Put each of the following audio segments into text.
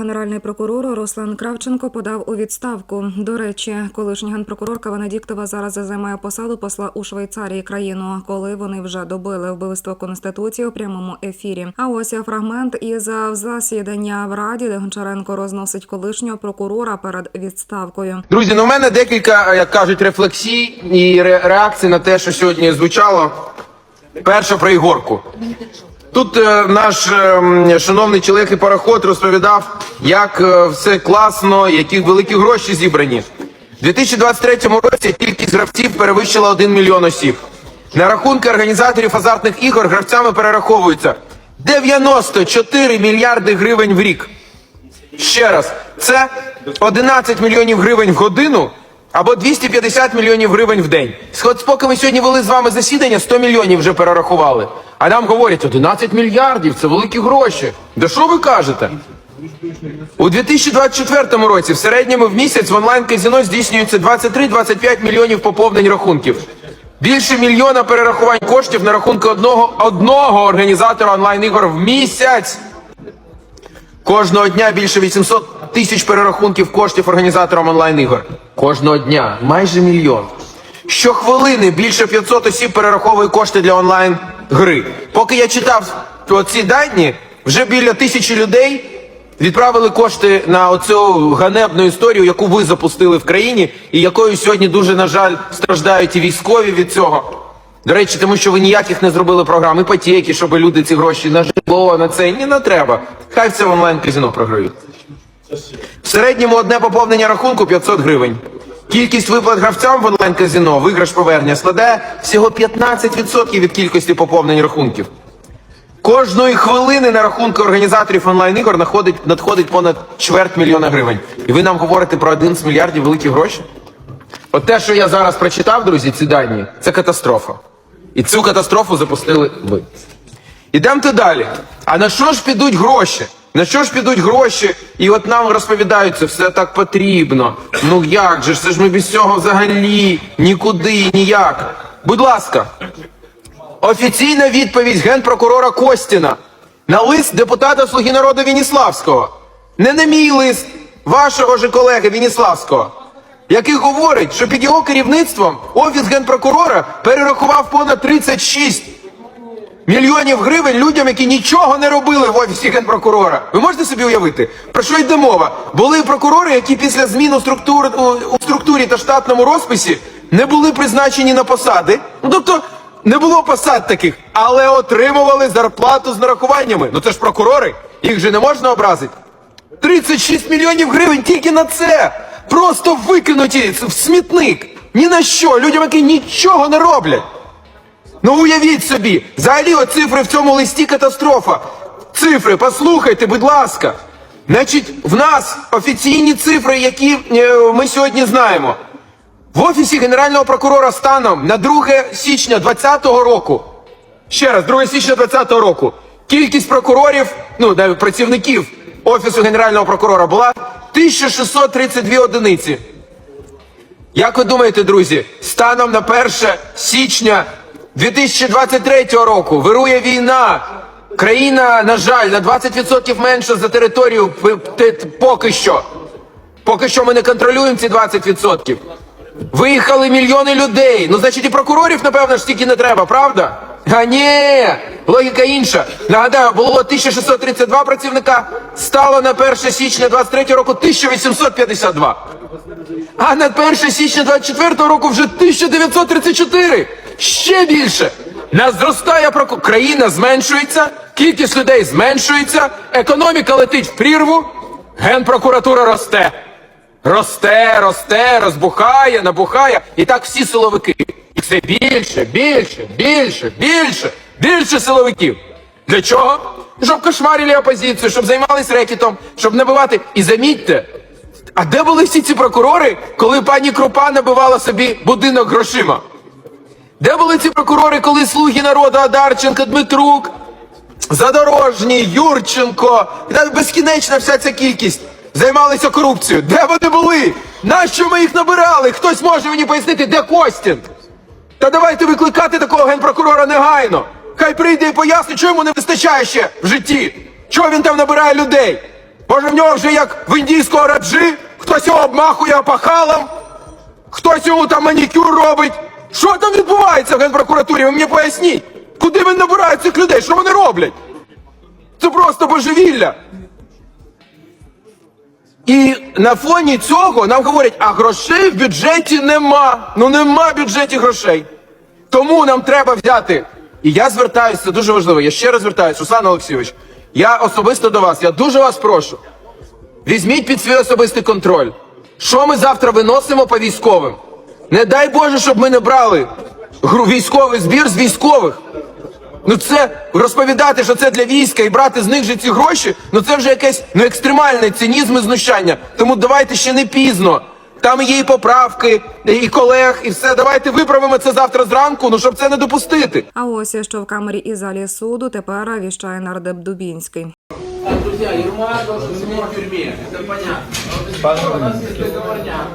Генеральний прокурор Руслан Кравченко подав у відставку. До речі, колишня генпрокурорка Венедіктова зараз займає посаду посла у Швейцарії країну, коли вони вже добили вбивство конституції у прямому ефірі. А ось фрагмент із засідання в раді, де Гончаренко розносить колишнього прокурора перед відставкою. Друзі, ну в мене декілька, як кажуть, рефлексій і реакцій на те, що сьогодні звучало. Перша про Ігорку. Тут е, наш е, шановний чоловік і пароход розповідав, як е, все класно, які великі гроші зібрані. У 2023 році кількість гравців перевищила 1 мільйон осіб. На рахунки організаторів азартних ігор гравцями перераховуються 94 мільярди гривень в рік. Ще раз, це 11 мільйонів гривень в годину або 250 мільйонів гривень в день. От поки ми сьогодні вели з вами засідання, 100 мільйонів вже перерахували. А нам говорять, 11 мільярдів, це великі гроші. Да що ви кажете? У 2024 році в середньому в місяць в онлайн-казино здійснюється 23-25 мільйонів поповнень рахунків. Більше мільйона перерахувань коштів на рахунки одного, одного організатора онлайн-ігор в місяць. Кожного дня більше 800 тисяч перерахунків коштів організаторам онлайн-ігор. Кожного дня майже мільйон. Щохвилини більше 500 осіб перераховує кошти для онлайн-гри. Поки я читав ці дані, вже біля тисячі людей відправили кошти на оцю ганебну історію, яку ви запустили в країні, і якою сьогодні дуже, на жаль, страждають і військові від цього. До речі, тому що ви ніяких не зробили програм, іпотеки, щоб люди ці гроші на житло, на це ні не треба. Хай в це в онлайн казино програють. В середньому одне поповнення рахунку 500 гривень. Кількість виплат гравцям в онлайн казино, виграш повернення складає всього 15% від кількості поповнень рахунків. Кожної хвилини на рахунку організаторів онлайн ігор надходить, надходить понад чверть мільйона гривень. І ви нам говорите про 11 мільярдів великі гроші? От те, що я зараз прочитав, друзі, ці дані, це катастрофа. І цю катастрофу запустили ви. Ідемте далі. А на що ж підуть гроші? На що ж підуть гроші? І от нам розповідають, це все так потрібно. Ну як же ж, це ж ми без цього взагалі нікуди, ніяк. Будь ласка, офіційна відповідь генпрокурора Костіна на лист депутата Слуги народу Вініславського. Не на мій лист, вашого же колеги Вініславського який говорить, що під його керівництвом офіс генпрокурора перерахував понад 36 мільйонів гривень людям, які нічого не робили в офісі генпрокурора. Ви можете собі уявити? Про що йде мова? Були прокурори, які після змін у структури, у, у структурі та штатному розписі не були призначені на посади. Ну тобто не було посад таких, але отримували зарплату з нарахуваннями. Ну це ж прокурори, їх же не можна образити. 36 мільйонів гривень тільки на це. Просто викинуті в смітник. Ні на що. Людям, які нічого не роблять. Ну уявіть собі, взагалі цифри в цьому листі катастрофа. Цифри, послухайте, будь ласка. Значить, в нас офіційні цифри, які е, ми сьогодні знаємо. В офісі Генерального прокурора станом на 2 січня 2020 року. Ще раз, 2 січня 2020 року. Кількість прокурорів, ну, навіть працівників Офісу Генерального прокурора була 1632 одиниці. Як ви думаєте, друзі, станом на 1 січня 2023 року вирує війна. Країна, на жаль, на 20% менше за територію поки що. Поки що ми не контролюємо ці 20%. Виїхали мільйони людей. Ну, значить, і прокурорів, напевно, ж стільки не треба, правда? А ні, логіка інша. Нагадаю, було 1632 працівника, стало на 1 січня 23 року 1852. А на 1 січня 24 року вже 1934. Ще більше. Нас зростає країна зменшується, кількість людей зменшується, економіка летить в прірву, генпрокуратура росте. Росте, росте, розбухає, набухає. І так всі силовики. І все більше, більше, більше, більше, більше силовиків. Для чого? Щоб кошмарили опозицію, щоб займались рекетом, щоб набивати. І замітьте, а де були всі ці прокурори, коли пані Крупа набивала собі будинок грошима? Де були ці прокурори, коли слуги народу Адарченко, Дмитрук, Задорожній, Юрченко, безкінечна вся ця кількість займалися корупцією? Де вони були? Нащо ми їх набирали? Хтось може мені пояснити, де Костін? Та давайте викликати такого генпрокурора негайно. Хай прийде і пояснить, чого йому не вистачає ще в житті. Чого він там набирає людей? Може в нього вже як в індійського раджи, хтось його обмахує опахалом, хтось йому там манікюр робить. Що там відбувається в генпрокуратурі? Ви мені поясніть. Куди він набирає цих людей? Що вони роблять? Це просто божевілля. І на фоні цього нам говорять, а грошей в бюджеті нема. Ну нема в бюджеті грошей. Тому нам треба взяти. І я звертаюся, це дуже важливо. Я ще раз звертаюся, Руслан Олексійович. Я особисто до вас, я дуже вас прошу. Візьміть під свій особистий контроль. Що ми завтра виносимо по військовим? Не дай Боже, щоб ми не брали гру- військовий збір з військових. Ну це розповідати, що це для війська і брати з них же ці гроші, ну це вже якесь ну екстремальний цинізм і знущання. Тому давайте ще не пізно. Там є і поправки, і колег, і все. Давайте виправимо це завтра зранку, ну щоб це не допустити. А ось що в камері і залі суду тепер віщає нардеп Дубінський. Друзья, Ермак должен сидеть в тюрьме, это понятно. У нас есть договорняк.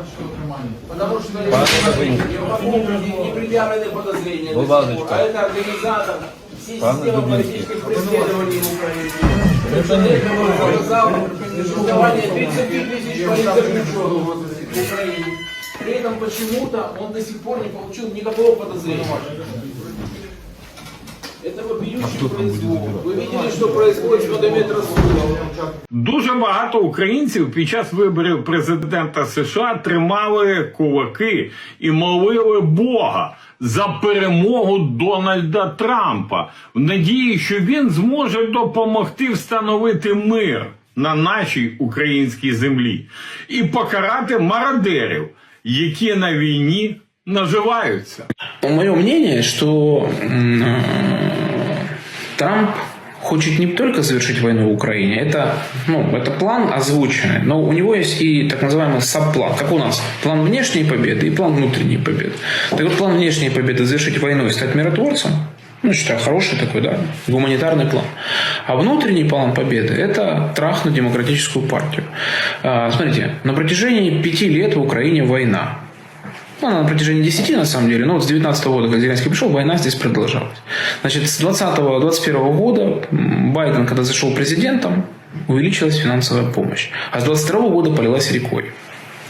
Потому что Ермаку не, не предъявлены подозрения до сих пор, а это организатор всей системы политических преследований в Украине. Человек, который показал существование 30 тысяч политзаключенных в Украине. При этом почему-то он до сих пор не получил никакого подозрения. Это вопиющий произвол. Вы видели, что происходит с Водометросудом? Дуже багато українців під час виборів президента США тримали кулаки і молили Бога за перемогу Дональда Трампа в надії, що він зможе допомогти встановити мир на нашій українській землі і покарати мародерів, які на війні наживаються. Мое мнение, что э, Трамп хочет не только завершить войну в Украине, это, ну, это план озвученный, но у него есть и так называемый сабплан, как у нас, план внешней победы и план внутренней победы. Так вот, план внешней победы – завершить войну и стать миротворцем, ну, считаю, хороший такой, да, гуманитарный план. А внутренний план победы – это трахнуть демократическую партию. А, Смотрите, на протяжении пяти лет в Украине война. Ну, на протяжении 10 на самом деле, но вот с 19 года, когда Зеленский пришел, война здесь продолжалась. Значит, с 20-21 года Байден, когда зашел президентом, увеличилась финансовая помощь. А с 22 года полилась рекой.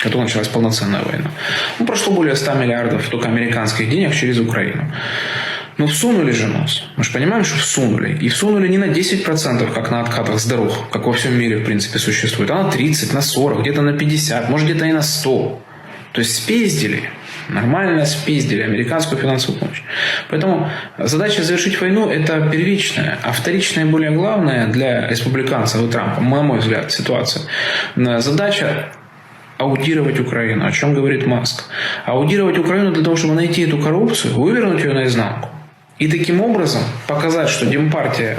Потом началась полноценная война. Ну, прошло более 100 миллиардов только американских денег через Украину. Ну, всунули же нас. Мы же понимаем, что всунули. И всунули не на 10%, как на откатах с дорог, как во всем мире, в принципе, существует, а на 30, на 40, где-то на 50, может, где-то и на 100. То есть спиздили, нормально спиздили американскую финансовую помощь. Поэтому задача завершить войну – это первичная, а вторичная, более главная для республиканцев и Трампа, на мой взгляд, ситуация. Задача аудировать Украину, о чем говорит Маск. Аудировать Украину для того, чтобы найти эту коррупцию, вывернуть ее наизнанку. И таким образом показать, что Демпартия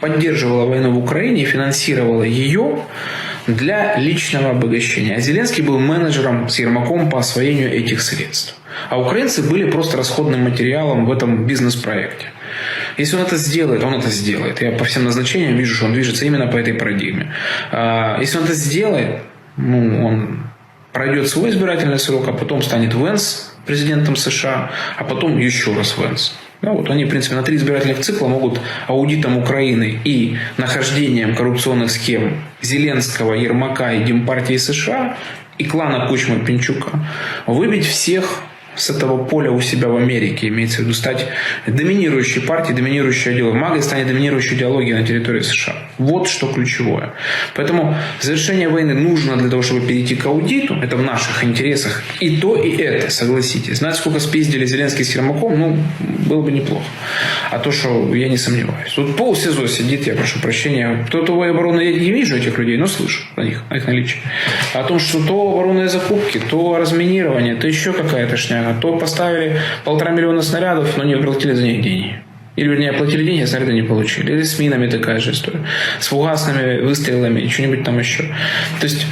поддерживала войну в Украине и финансировала ее для личного обогащения. А Зеленский был менеджером с Ермаком по освоению этих средств. А украинцы были просто расходным материалом в этом бизнес-проекте. Если он это сделает, он это сделает. Я по всем назначениям вижу, что он движется именно по этой парадигме. А, Если он это сделает, ну, он пройдет свой избирательный срок, а потом станет Венс президентом США, а потом еще раз Венс. Да, вот они, в принципе, на три избирательных цикла могут аудитом Украины и нахождением коррупционных схем Зеленского, Ермака и Демпартии США и клана Кучма-Пинчука выбить всех с этого поля у себя в Америке, имеется в виду стать доминирующей партией, доминирующей идеологией. МАГА станет доминирующей идеологией на территории США. Вот что ключевое. Поэтому завершение войны нужно для того, чтобы перейти к аудиту. Это в наших интересах. И то, и это, согласитесь. Знать, сколько спиздили Зеленский с Ермаком, ну, было бы неплохо. А то, что я не сомневаюсь. Тут пол СИЗО сидит, я прошу прощения. Кто то обороны, я не вижу этих людей, но слышу о них, о их наличии. О том, что то оборонные закупки, то разминирование, то еще какая-то шняга, то поставили полтора миллиона снарядов, но не платили за них деньги. Или, вернее, платили деньги, а снаряды не получили. Или с минами такая же история. С фугасными выстрелами, что-нибудь там еще. То есть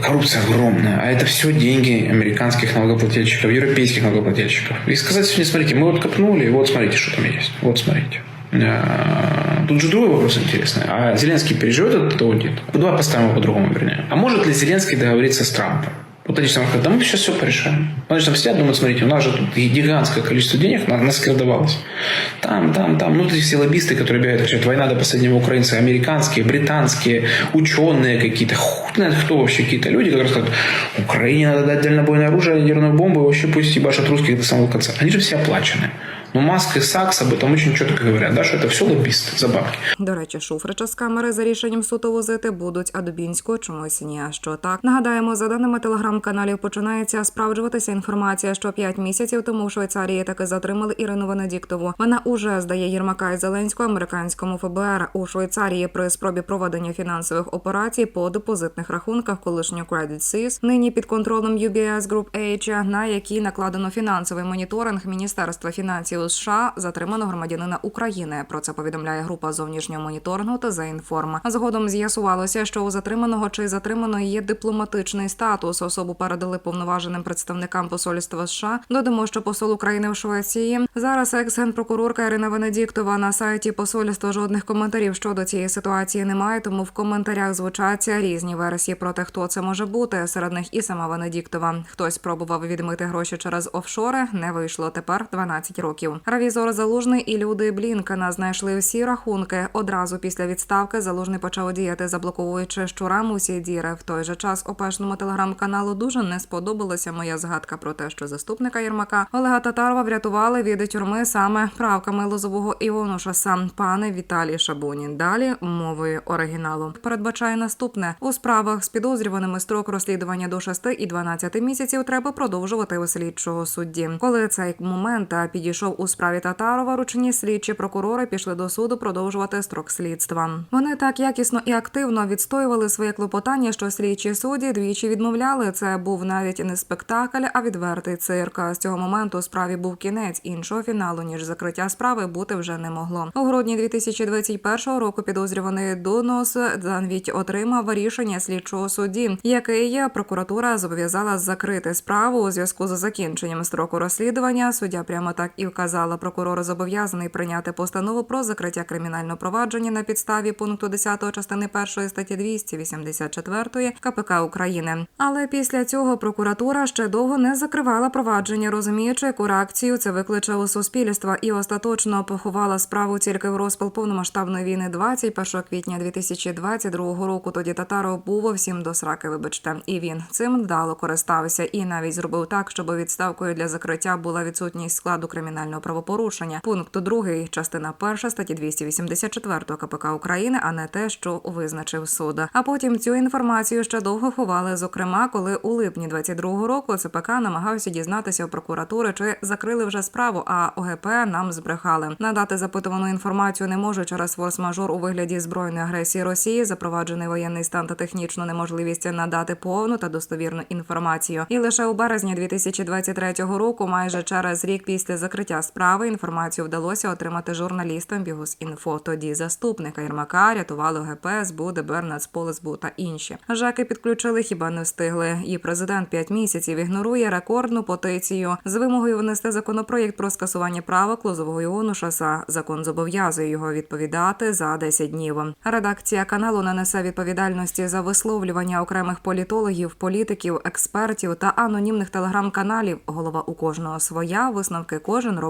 коррупция огромная, а это все деньги американских налогоплательщиков, европейских налогоплательщиков. И сказать сегодня, смотрите, мы вот копнули, и вот смотрите, что там есть. Вот смотрите. А, Тут же другой вопрос интересный. А Зеленский переживет этот аудит? Давай поставим его по-другому, вернее. А может ли Зеленский договориться с Трампом? Вот эти самые говорят, да мы сейчас все порешаем. Они же там сидят, думают, смотрите, у нас же тут гигантское количество денег на- наскирдовалось. Там, там, там, ну, вот эти все лоббисты, которые бегают, кричат, война до последнего украинца, американские, британские, ученые какие-то, хуй знает кто вообще, какие-то люди, которые скажут, Украине надо дать дальнобойное оружие, ядерную бомбу, и вообще пусть ебашат русских до самого конца. Они же все оплачены. Но Маск и Сакс об этом очень четко говорят, да, что это все лоббисты за бабки. До речі, Шуфрича з камери за рішенням суду возити будуть, а Дубінського чомусь ні. А Що так нагадаємо, за даними телеграм-каналів, починається справджуватися інформація, що п'ять місяців тому в Швейцарії таки затримали Ірину Венедіктову. Вона уже здає Єрмака і Зеленського американському ФБР у Швейцарії при спробі проведення фінансових операцій по депозитних рахунках колишнього Credit Suisse, нині під контролем UBS Group H, на які накладено фінансовий моніторинг Міністерства фінансів США, затримано громадянина України. Про це повідомляє група зовнішнього моніторингу та Інформ. Згодом з'ясувалося, що у затриманого чи затриманої є дипломатичний статус. Особу передали повноваженим представникам посольства США. Додамо, що посол України в Швеції зараз екс-генпрокурорка Ірина Венедіктова на сайті посольства жодних коментарів щодо цієї ситуації немає. Тому в коментарях звучаться різні версії про те, хто це може бути. Серед них і сама Венедіктова. Хтось пробував відмити гроші через офшори. Не вийшло тепер 12 років. Равізор Залужний і люди Блінкена знайшли всі рахунки. Одразу після відставки Залужний почав діяти, заблоковуючи щурам усі діри. В той же час опешному телеграм-каналу дуже не сподобалася моя згадка про те, що заступника Єрмака Олега Татарова врятували від тюрми саме правками лозового Івонушаса, пане Віталій Шабунін. Далі мовою оригіналу передбачає наступне у справах з підозрюваними строк розслідування до 6 і 12 місяців треба продовжувати у слідчого судді. Коли цей момент підійшов у справі Татарова, ручні слідчі прокурори пішли до суду продовжувати строк слідства. Вони так якісно і активно відстоювали своє клопотання, що слідчі судді двічі відмовляли. Це був навіть не спектакль, а відвертий цирк. З цього моменту справі був кінець іншого фіналу ніж закриття справи бути вже не могло. У грудні 2021 року підозрюваний Донос навіть отримав рішення слідчого судді, який прокуратура зобов'язала закрити справу у зв'язку з закінченням строку розслідування. Суддя прямо так і вказала. Прокурор зобов'язаний прийняти постанову про закриття кримінального провадження на підставі пункту 10 частини 1 статті 284 КПК України. Але після цього прокуратура ще довго не закривала провадження, розуміючи, яку реакцію це викличе у суспільства, і остаточно поховала справу тільки в розпал повномасштабної війни 21 квітня 2022 року. Тоді Татаров був всім до сраки. Вибачте, і він цим вдало користався і навіть зробив так, щоб відставкою для закриття була відсутність складу кримінального правопорушення. Пункт 2, частина 1 статті 284 КПК України, а не те, що визначив суд. А потім цю інформацію ще довго ховали. Зокрема, коли у липні 22 року ЦПК намагався дізнатися у прокуратури, чи закрили вже справу, а ОГП нам збрехали. Надати запитувану інформацію не може через форс-мажор у вигляді збройної агресії Росії, запроваджений воєнний стан та технічну неможливість надати повну та достовірну інформацію. І лише у березні 2023 року, майже через рік після закриття справи, інформацію вдалося отримати журналістам Бігус.Інфо. Тоді заступника Єрмака рятували ОГП, СБУ, ДБР, Нацпол, та інші. Жаки підключили, хіба не встигли. І президент п'ять місяців ігнорує рекордну петицію з вимогою внести законопроєкт про скасування правок лозового іону. Закон зобов'язує його відповідати за 10 днів. Редакція каналу не несе відповідальності за висловлювання окремих політологів, політиків, експертів та анонімних телеграм-каналів. Голова у кожного своя. Висновки кожен